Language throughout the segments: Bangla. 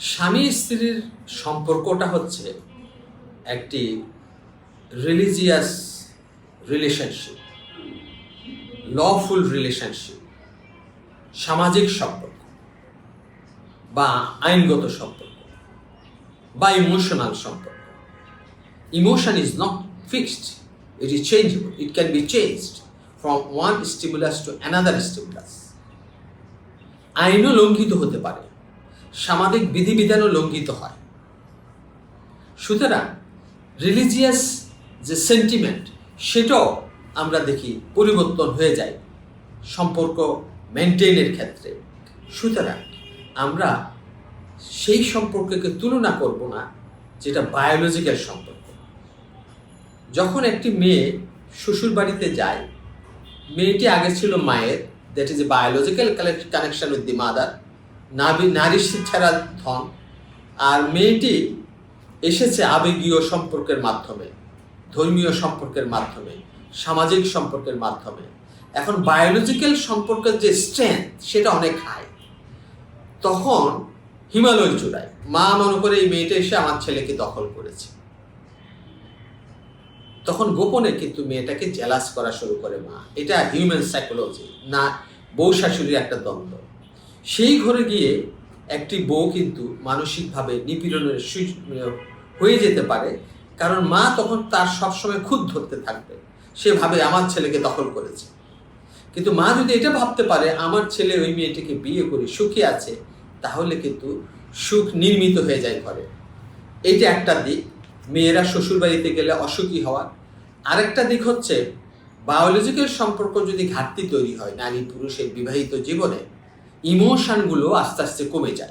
স্বামী স্ত্রীর সম্পর্কটা হচ্ছে একটি রিলিজিয়াস রিলেশনশিপ লফুল রিলেশনশিপ সামাজিক সম্পর্ক বা আইনগত সম্পর্ক বা ইমোশনাল সম্পর্ক। Emotion is not fixed it is changeable it can be changed from one stimulus to another stimulus আইনও লঙ্ঘিত হতে পারে। সামাজিক বিধিবিধানও লঙ্ঘিত হয়। সুতরাং রিলিজিয়াস যে সেন্টিমেন্ট সেটাও আমরা দেখি পরিবর্তন হয়ে যায় সম্পর্ক মেনটেনের ক্ষেত্রে। সুতরাং আমরা সেই সম্পর্ককে তুলনা করব না, যেটা বায়োলজিক্যাল সম্পর্ক। যখন একটি মেয়ে শ্বশুর বাড়িতে যায়, মেয়েটি আগে ছিল মায়ের that is a biological connection with the mother নাবি নারী শিক্ষারা ধন। আর মেয়েটি এসেছে আবেগীয় সম্পর্কের মাধ্যমে, ধর্মীয় সম্পর্কের মাধ্যমে, সামাজিক সম্পর্কের মাধ্যমে। এখন বায়োলজিক্যাল সম্পর্কের যে স্ট্রেংথ সেটা অনেক হাই তখন হিমালয় চূড়ায়, মা মনে করে এই মেয়েটা এসে আমার ছেলেকে দখল করেছে। তখন গোপনে কিন্তু মেয়েটাকে জেলাস করা শুরু করে মা। এটা হিউম্যান সাইকোলজি না বউ শাশুড়ির একটা দ্বন্দ্ব। সেই ঘরে গিয়ে একটি বউ কিন্তু মানসিকভাবে নিপীড়নের হয়ে যেতে পারে, কারণ মা তখন তার সবসময় খুদ ধরতে থাকবে। সে ভাবে, আমার ছেলেকে দখল করেছে। কিন্তু মা যদি এটা ভাবতে পারে, আমার ছেলে ওই মেয়েটিকে বিয়ে করে সুখী আছে, তাহলে কিন্তু সুখ নির্মিত হয়ে যায় ঘরে। এইটা একটা দিক। মেয়েরা শ্বশুর বাড়িতে গেলে অসুখী হওয়া। আরেকটা দিক হচ্ছে, বায়োলজিক্যাল সম্পর্ক যদি ঘাটতি তৈরি হয়, নারী পুরুষের বিবাহিত জীবনে ইমোশনগুলো আস্তে আস্তে কমে যায়।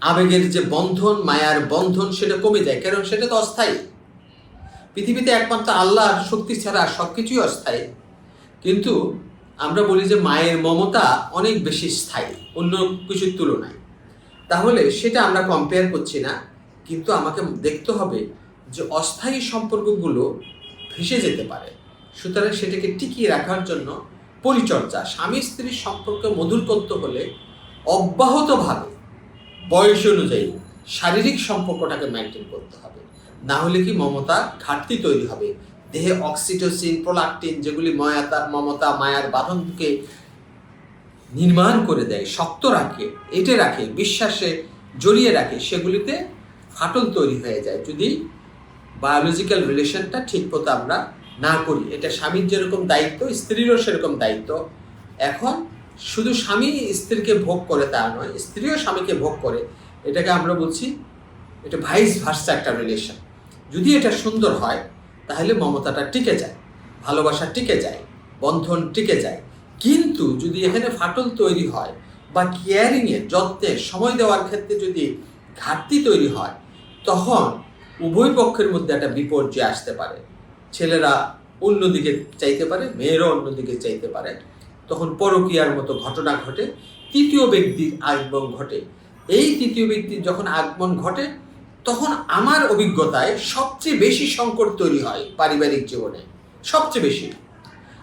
আবেগের যে বন্ধন, মায়ার বন্ধন, সেটা কমে যায়। কারণ সেটা তো অস্থায়ী। পৃথিবীতে একমাত্র আল্লাহর শক্তি ছাড়া সব কিছুই অস্থায়ী। কিন্তু আমরা বলি যে মায়ের মমতা অনেক বেশি স্থায়ী, অন্য কিছুর তুলনায়। তাহলে সেটা আমরা কম্পেয়ার করছি না। কিন্তু আমাকে দেখতে হবে যে অস্থায়ী সম্পর্কগুলো ভেসে যেতে পারে। সুতরাং সেটাকে টিকিয়ে রাখার জন্য পরিচর্যা, স্বামী স্ত্রীর সম্পর্ক মধুর করতে হলে অব্যাহতভাবে বয়স অনুযায়ী শারীরিক সম্পর্কটাকে মেনটেন করতে হবে। না হলে কি মমতা ঘাটতি তৈরি হবে। দেহে অক্সিটোসিন প্রোলাকটিন যেগুলি ময়াতা মমতা, মায়ার বাঁধনকে নির্মাণ করে দেয়, শক্ত রাখে, এটে রাখে, বিশ্বাসে জড়িয়ে রাখে, সেগুলিতে ফাটল তৈরি হয়ে যায়। যদি বায়োলজিক্যাল রিলেশনটা ঠিক মতো আমরা না করি। এটা স্বামীর যেরকম দায়িত্ব, স্ত্রীরও সেরকম দায়িত্ব। এখন শুধু স্বামী স্ত্রীকে ভোগ করে তা নয়, স্ত্রীও স্বামীকে ভোগ করে। এটাকে আমরা বলছি, এটা ভাইস ভার্সা একটা রিলেশন যদি এটা সুন্দর হয়, তাহলে মমতাটা টিকে যায়, ভালোবাসা টিকে যায়, বন্ধন টিকে যায়। কিন্তু যদি এখানে ফাটল তৈরি হয় বা কেয়ারিংয়ে যত্নে, সময় দেওয়ার ক্ষেত্রে যদি ঘাটতি তৈরি হয়, তখন উভয় পক্ষের মধ্যে একটা বিপর্যয় আসতে পারে। ছেলেরা অন্যদিকে চাইতে পারে, মেয়েরাও অন্যদিকে চাইতে পারে। তখন পরকীয়ার মতো ঘটনা ঘটে, তৃতীয় ব্যক্তির আগমন ঘটে। এই তৃতীয় ব্যক্তির যখন আগমন ঘটে, তখন আমার অভিজ্ঞতায় সবচেয়ে বেশি সংকট তৈরি হয় পারিবারিক জীবনে। সবচেয়ে বেশি।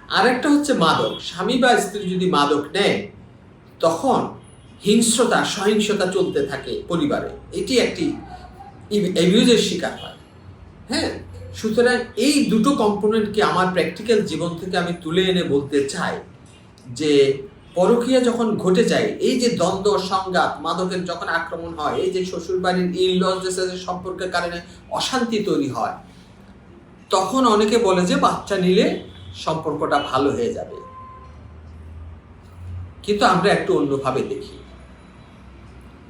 আরেকটা হচ্ছে মাদক। স্বামী বা স্ত্রী যদি মাদক নেয়, তখন হিংস্রতা, সহিংসতা চলতে থাকে পরিবারে। এটি একটি অ্যাবিউজের শিকার হয়। হ্যাঁ? সুতরাং এই দুটো কম্পোনেন্টকে আমার প্র্যাকটিক্যাল জীবন থেকে আমি তুলে এনে বলতে চাই যে পরকীয়া যখন ঘটে যায়, এই যে দ্বন্দ্ব, সংঘাত, মাদকের যখন আক্রমণ হয়, এই যে শ্বশুরবাড়ির বাড়ির ইন সম্পর্কের কারণে অশান্তি তৈরি হয়, তখন অনেকে বলে যে বাচ্চা নিলে সম্পর্কটা ভালো হয়ে যাবে। কিন্তু আমরা একটু অন্যভাবে দেখি।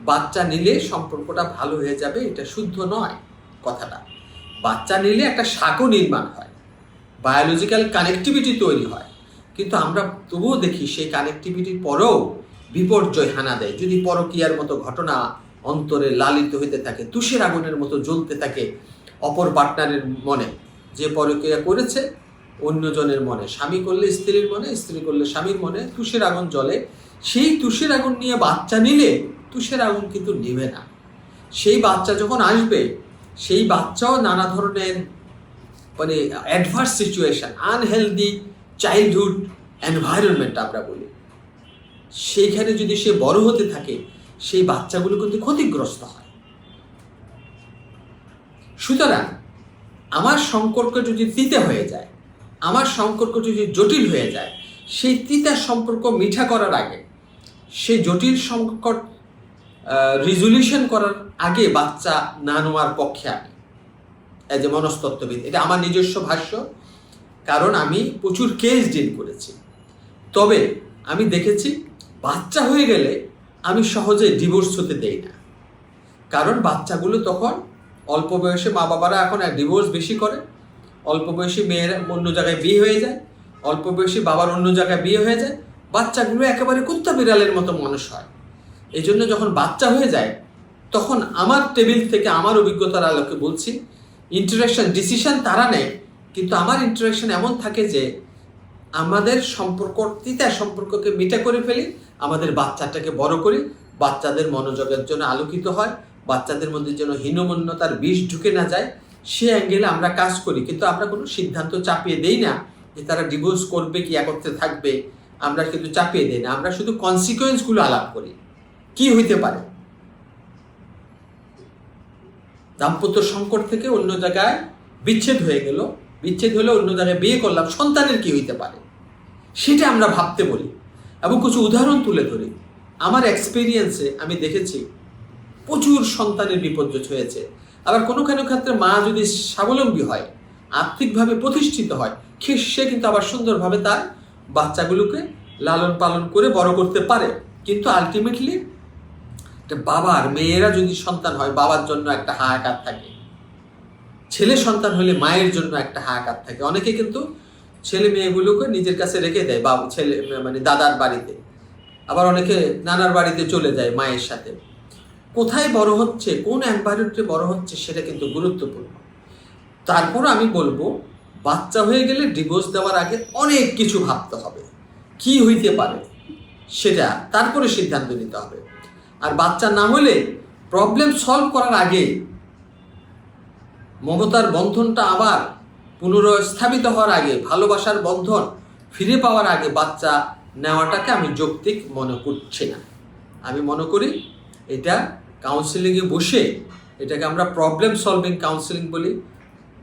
বাচ্চা নিলে সম্পর্কটা ভালো হয়ে যাবে, এটা শুদ্ধ নয় কথাটা। বাচ্চা নিলে একটা শাকও নির্মাণ হয়। বায়োলজিক্যাল কানেক্টিভিটি তৈরি হয়। কিন্তু আমরা তবুও দেখি সেই কানেক্টিভিটির পরেও বিপর্যয় হানা দেয়। যদি পরকীয়ার মতো ঘটনা অন্তরে লালিত হইতে থাকে, তুষের আগুনের মতো জ্বলতে থাকে অপর পার্টনারের মনে। যে পরকীয়া করেছে, অন্যজনের মনে। স্বামী করলে স্ত্রীর মনে, স্ত্রী করলে স্বামীর মনে। তুষের আগুন জ্বলে। সেই তুষের আগুন নিয়ে বাচ্চা নিলে তুষের আগুন কিন্তু নিবে না। সেই বাচ্চা যখন আসবে সেই বাচ্চাও নানা ধরনের মানে adverse situation unhealthy childhood environment আমরা বলি। সেইখানে যদি সে বড় হতে থাকে, সেই বাচ্চাগুলো কিন্তু ক্ষতিগ্রস্ত হয়। সুতরাং আমার সম্পর্ক যদি তিতে হয়ে যায়, আমার সম্পর্ক যদি জটিল হয়ে যায়, সেই তিতা সম্পর্ক মিঠা করার আগে, সেই জটিল সংকট রিজলিউশন করার আগে বাচ্চা না নেওয়ার পক্ষে আমি। এজ এ মনস্তত্ত্ববিদ, এটা আমার নিজস্ব ভাষ্য, কারণ আমি প্রচুর কেস ডিল করেছি। তবে আমি দেখেছি বাচ্চা হয়ে গেলে আমি সহজে ডিভোর্স হতে দেই না। কারণ বাচ্চাগুলো তখন অল্প বয়সে মা বাবারা এখন ডিভোর্স বেশি করে। অল্প বয়সী মেয়েরা অন্য জায়গায় বিয়ে হয়ে যায়, অল্প বয়সী বাবার অন্য জায়গায় বিয়ে হয়ে যায়। বাচ্চাগুলো একেবারে কুত্তা বিড়ালের মতো মানুষ হয়। এই জন্য যখন বাচ্চা হয়ে যায়, তখন আমার টেবিল থেকে আমার অভিজ্ঞতার আলোকে বলছি ইন্টারাকশন ডিসিশন তারা নেয়, কিন্তু আমার ইন্টারাকশন এমন থাকে যে আমাদের সম্পর্ক তিতা সম্পর্ককে মিটা করে ফেলি, আমাদের বাচ্চাটাকে বড় করি, বাচ্চাদের মনোযোগের জন্য আলোকিত হয়, বাচ্চাদের মধ্যে যেন হীনমন্যতার বিষ ঢুকে না যায়, সে অ্যাঙ্গেলে আমরা কাজ করি। কিন্তু আমরা কোনো সিদ্ধান্ত চাপিয়ে দেই না যে তারা ডিভোর্স করবে কি, একত্রে থাকবে, আমরা কিন্তু চাপিয়ে দেই না। আমরা শুধু কনসিকোয়েন্সগুলো আলাপ করি। কি হইতে পারে? দাম্পত্য সংকট থেকে অন্য জায়গায় বিচ্ছেদ হয়ে গেল। বিচ্ছেদ হলে অন্য জায়গায় বিয়ে করলাম, সন্তানের কি হইতে পারে? সেটা আমরা ভাবতে বলি। এবং কিছু উদাহরণ তুলে ধরি। আমার এক্সপিরিয়েন্সে আমি দেখেছি, প্রচুর সন্তানের বিপর্যয় হয়েছে। আবার কোনো কোনো ক্ষেত্রে মা যদি স্বাবলম্বী হয়, আর্থিকভাবে প্রতিষ্ঠিত হয়, সে- কিন্তু আবার সুন্দরভাবে তার বাচ্চাগুলোকে লালন পালন করে বড় করতে পারে। কিন্তু আলটিমেটলি বাবার, মেয়েরা যদি সন্তান হয়, বাবার জন্য একটা হাহাকার থাকে। ছেলে সন্তান হলে মায়ের জন্য একটা হাহাকার থাকে। অনেকে কিন্তু ছেলে মেয়েগুলোকে নিজের কাছে রেখে দেয়, বাবু, ছেলে মানে দাদার বাড়িতে। আবার অনেকে নানার বাড়িতে চলে যায় মায়ের সাথে। কোথায় বড় হচ্ছে, কোন এনভায়রনমেন্টে বড় হচ্ছে, সেটা কিন্তু গুরুত্বপূর্ণ। তারপর আমি বলব, বাচ্চা হয়ে গেলে ডিভোর্স দেওয়ার আগে অনেক কিছু ভাবতে হবে। কি হইতে পারে, সেটা তারপরে সিদ্ধান্ত নিতে হবে। বাচ্চা না হলে প্রবলেম সলভ করার আগে মমতার বন্ধনটা আবার পুনরস্থাপিত হওয়ার আগে, ভালোবাসার বন্ধন ফিরে পাওয়ার আগে বাচ্চা নেওয়াটাকে আমি যৌক্তিক মনে করছি না। আমি মনে করি এটা কাউন্সিলিংয়ে বসে এটাকে আমরা প্রবলেম সলভিং কাউন্সিলিং বলি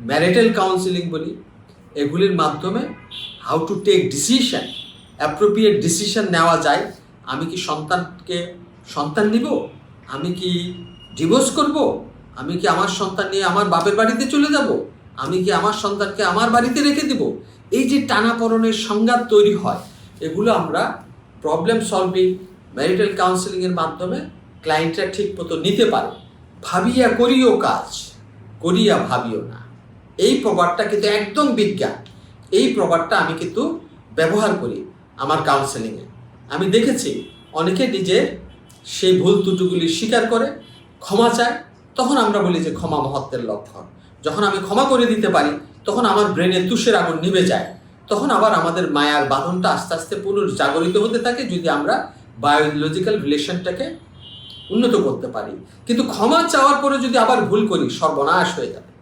ম্যারিটাল কাউন্সিলিং বলি, এগুলির মাধ্যমে how to take decision appropriate decision নেওয়া যায়। আমি কি সন্তানকে সন্তান নিব? আমি কি ডিভোর্স করব? আমি কি আমার সন্তান নিয়ে আমার বাপের বাড়িতে চলে যাব? আমি কি আমার সন্তানকে আমার বাড়িতে রেখে দেব? এই যে টানাপড়নের সংঘাত তৈরি হয়, এগুলো আমরা প্রবলেম সলভিং ম্যারিটাল কাউন্সিলিংয়ের মাধ্যমে ক্লায়েন্টরা ঠিক মতো নিতে পারে। ভাবিয়া করিও কাজ, করিয়া ভাবিও না। এই প্রবাদটা কিন্তু একদম বিজ্ঞান। এই প্রবাদটা আমি কিন্তু ব্যবহার করি আমার কাউন্সেলিংয়ে আমি দেখেছি, অনেকে নিজের সেই ভুল ত্রুটিগুলি স্বীকার করে, ক্ষমা চায়, তখন আমরা বলি যে ক্ষমা মহত্বের লক্ষণ। যখন আমি ক্ষমা করে দিতে পারি, তখন আমার ব্রেনে তুষের আগুন নিভে যায়। তখন আবার আমাদের মায়ার বাঁধনটা আস্তে আস্তে পুনর্জাগরিত হতে থাকে যদি আমরা বায়োলজিক্যাল রিলেশনটাকে উন্নত করতে পারি। কিন্তু ক্ষমা চাওয়ার পরে যদি আবার ভুল করি, সর্বনাশ হয়ে যাবে।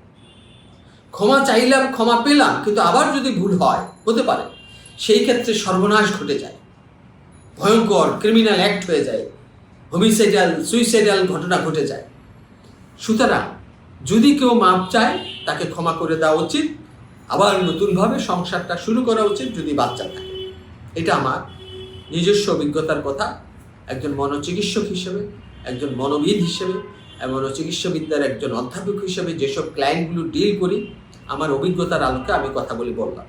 ক্ষমা চাইলাম, ক্ষমা পেলাম, কিন্তু আবার যদি ভুল হয়, হতে পারে। সেই ক্ষেত্রে সর্বনাশ ঘটে যায়। ভয়ঙ্কর ক্রিমিনাল অ্যাক্ট হয়ে যায়। হোমিসাইডাল সুইসাইডাল ঘটনা ঘটে যায়। সুতরাং যদি কেউ মাপ চায়, তাকে ক্ষমা করে দেওয়া উচিত। আবার নতুনভাবে সংসারটা শুরু করা উচিত যদি বাচ্চা থাকে। এটা আমার নিজস্ব অভিজ্ঞতার কথা। একজন মনোচিকিৎসক হিসেবে, একজন মনোবিদ হিসেবে মনোচিকিৎসাবিদ্যার একজন অধ্যাপক হিসেবে যেসব ক্লায়েন্টগুলো ডিল করি, আমার অভিজ্ঞতার আলোকে আমি কথা বলে বললাম।